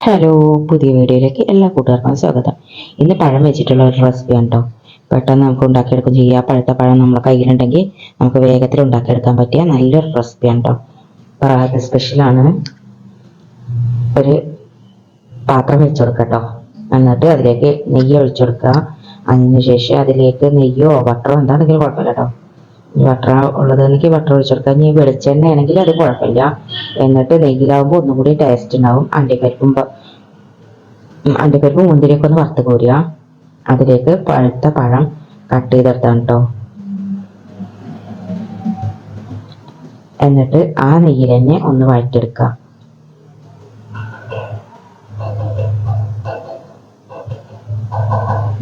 Hello പുതിയ വീഡിയോയിലേക്ക് എല്ലാ കൂട്ടുകാർക്കും സ്വാഗതം. ഇന്ന് പഴം വെച്ചിട്ടുള്ള ഒരു റെസിപ്പിയാണ് കേട്ടോ പെട്ടെന്ന് നമുക്ക് ഉണ്ടാക്കിയെടുക്കും ചെയ്യാം. പഴുത്ത പഴം നമ്മുടെ കയ്യിലുണ്ടെങ്കിൽ നമുക്ക് വേഗത്തിൽ ഉണ്ടാക്കിയെടുക്കാൻ പറ്റിയ നല്ലൊരു റെസിപ്പിയാണ് കേട്ടോ അത് സ്പെഷ്യലാണ് ഒരു പാത്രം വെച്ചു കൊടുക്കുക കേട്ടോ എന്നിട്ട് അതിലേക്ക് നെയ്യ് ഒഴിച്ചു കൊടുക്കുക. അതിനുശേഷം അതിലേക്ക് നെയ്യോ ബട്ടറോ എന്താണെങ്കിലും കുഴപ്പമില്ല കേട്ടോ ബട്ടർ ഉള്ളത്. എനിക്ക് ബട്ടർ ഒഴിച്ചെടുക്കാം ഇനി വെളിച്ചെണ്ണ ആണെങ്കിൽ അത് കുഴപ്പമില്ല. എന്നിട്ട് നെയ്യിലാവുമ്പോൾ ഒന്നും കൂടി ടേസ്റ്റ് ഉണ്ടാവും. അണ്ടിപ്പരിപ്പും അണ്ടിപ്പരിപ്പും മുന്തിരിയൊക്കെ ഒന്ന് വറുത്ത് കോരുക. അതിലേക്ക് പഴുത്ത പഴം കട്ട് ചെയ്തെടുത്താണ് കേട്ടോ എന്നിട്ട് ആ നെയ്യിൽ തന്നെ ഒന്ന് വഴറ്റെടുക്കുക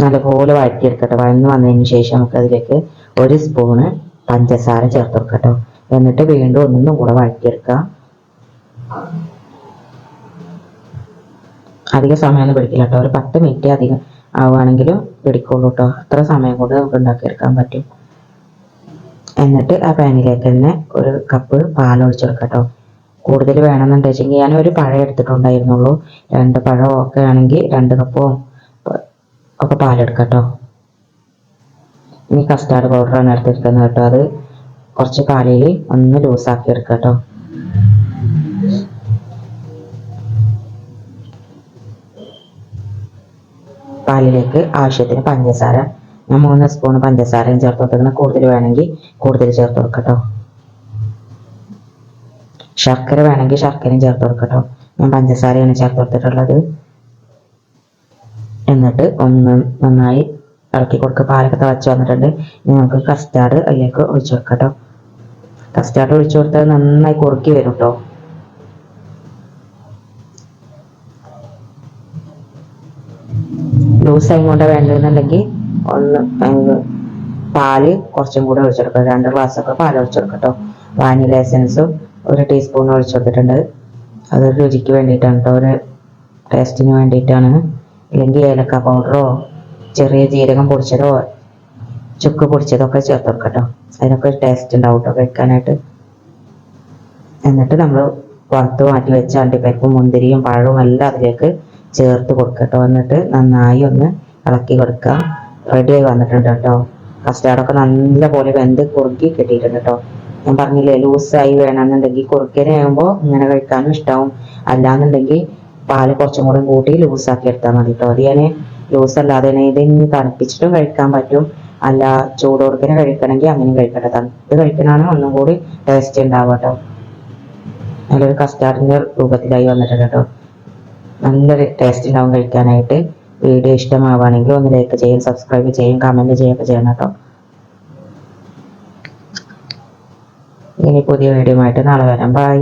നല്ലപോലെ വഴറ്റിയെടുക്കട്ടെ. വഴന്ന് വന്നതിന് ശേഷം നമുക്ക് അതിലേക്ക് ഒരു സ്പൂണ് പഞ്ചസാര ചേർത്ത് കൊടുക്കട്ടോ എന്നിട്ട് വീണ്ടും ഒന്നും കൂടെ വഴറ്റിയെടുക്കുക. അധിക സമയമൊന്നും പിടിക്കില്ല കേട്ടോ. ഒരു പത്ത് മിനിറ്റ് അധികം ആവുകയാണെങ്കിലും പിടിക്കുള്ളൂ കേട്ടോ. അത്ര സമയം കൊണ്ട് നമുക്ക് ഉണ്ടാക്കിയെടുക്കാൻ പറ്റും. എന്നിട്ട് ആ പാനിലേക്ക് തന്നെ ഒരു കപ്പ് പാൽ ഒഴിച്ചെടുക്കാം കേട്ടോ. കൂടുതൽ വേണമെന്നുണ്ടെങ്കിൽ ഞാൻ ഒരു പഴം എടുത്തിട്ടുണ്ടായിരുന്നുള്ളൂ. രണ്ട് പഴമൊക്കെ ആണെങ്കിൽ രണ്ട് കപ്പോ ഒക്കെ പാലെടുക്കാം കേട്ടോ. ഇനി കസ്റ്റാർഡ് പൗഡറാണ് എടുത്തെടുക്കുന്നത് കേട്ടോ. അത് കുറച്ച് പാലിൽ ഒന്ന് ലൂസാക്കി എടുക്കുക കേട്ടോ. പാലിലേക്ക് ആവശ്യത്തിന് പഞ്ചസാര. ഞാൻ മൂന്ന് സ്പൂൺ പഞ്ചസാരയും ചേർത്ത് കൊടുക്കുന്നത് കൂടുതൽ വേണമെങ്കിൽ കൂടുതൽ ചേർത്ത് കൊടുക്കട്ടോ ശർക്കര വേണമെങ്കിൽ ശർക്കരയും ചേർത്ത് കൊടുക്കട്ടോ ഞാൻ പഞ്ചസാരയാണ് ചേർത്ത് കൊടുത്തിട്ടുള്ളത്. എന്നിട്ട് ഒന്ന് നന്നായി ഇളക്കി കൊടുക്കുക പാലൊക്കെ തിളച്ച് വന്നിട്ടുണ്ട്. ഇനി നമുക്ക് കസ്റ്റാർഡ് അതിലേക്ക് ഒഴിച്ചു കൊടുക്കാം കേട്ടോ. കസ്റ്റാർഡ് ഒഴിച്ചു കൊടുത്താൽ നന്നായി കുറുക്കി വരും കേട്ടോ. ലൂസായി കൊണ്ട് വേണ്ടതെന്നുണ്ടെങ്കിൽ ഒന്ന് പാൽ കുറച്ചും കൂടെ ഒഴിച്ചെടുക്കുക രണ്ട് ഗ്ലാസ്സൊക്കെ പാൽ ഒഴിച്ചെടുക്കട്ടോ വാനില എസൻസും ഒരു ടീസ്പൂൺ ഒഴിച്ചെടുത്തിട്ടുണ്ട് അതൊരു രുചിക്ക് വേണ്ടിയിട്ടാണ് കേട്ടോ. ഒരു ടേസ്റ്റിന് വേണ്ടിയിട്ടാണ്. ഇല്ലെങ്കിൽ ഏലക്ക പൗഡറോ ചെറിയ ജീരകം പൊടിച്ചതോ ചുക്ക് പൊടിച്ചതൊക്കെ ചേർത്ത് കൊടുക്കട്ടോ. അതിനൊക്കെ ടേസ്റ്റ് ഉണ്ടാവും കേട്ടോ കഴിക്കാനായിട്ട്. എന്നിട്ട് നമ്മൾ പുറത്ത് മാറ്റി വെച്ച അണ്ടിപ്പരിപ്പും മുന്തിരിയും പഴവും എല്ലാം അതിലേക്ക് ചേർത്ത് കൊടുക്കട്ടോ. എന്നിട്ട് നന്നായി ഒന്ന് ഇളക്കി കൊടുക്കുക റെഡി ആയി വന്നിട്ടുണ്ട് കേട്ടോ കസ്റ്റാർഡൊക്കെ നല്ല പോലെ വെന്ത് കുറുക്കി കിട്ടിയിട്ടുണ്ട് കേട്ടോ ഞാൻ പറഞ്ഞില്ലേ ലൂസായി വേണമെന്നുണ്ടെങ്കിൽ കുറുക്കനെ ആകുമ്പോൾ ഇങ്ങനെ കഴിക്കാനും ഇഷ്ടമാവും അല്ലാന്നുണ്ടെങ്കിൽ പാൽ കുറച്ചും കൂടെ കൂട്ടി ലൂസാക്കി എടുത്താൽ മതി കേട്ടോ അത് ഞാൻ ലൂസ് അല്ലാതെ ഇതിന് തണുപ്പിച്ചിട്ടും കഴിക്കാൻ പറ്റും. അല്ല ചൂടോടുക്കനെ കഴിക്കണമെങ്കിൽ അങ്ങനെ കഴിക്കട്ടെ. തണുത്ത് കഴിക്കണാണ് ഒന്നും കൂടി ടേസ്റ്റ് ഉണ്ടാവുക കേട്ടോ. നല്ലൊരു കസ്റ്റാർഡിന്റെ രൂപത്തിലായി വന്നിട്ടുണ്ട് കേട്ടോ. നല്ലൊരു ടേസ്റ്റ് ഉണ്ടാവും കഴിക്കാനായിട്ട്. വീഡിയോ ഇഷ്ടമാവുകയാണെങ്കിൽ ഒന്ന് ലൈക്ക് ചെയ്യും സബ്സ്ക്രൈബ് ചെയ്യും കമന്റ് ചെയ്യുകയൊക്കെ ചെയ്യണം കേട്ടോ. ഇനി പുതിയ വീഡിയോ ആയിട്ട് നാളെ വരാം. ബൈ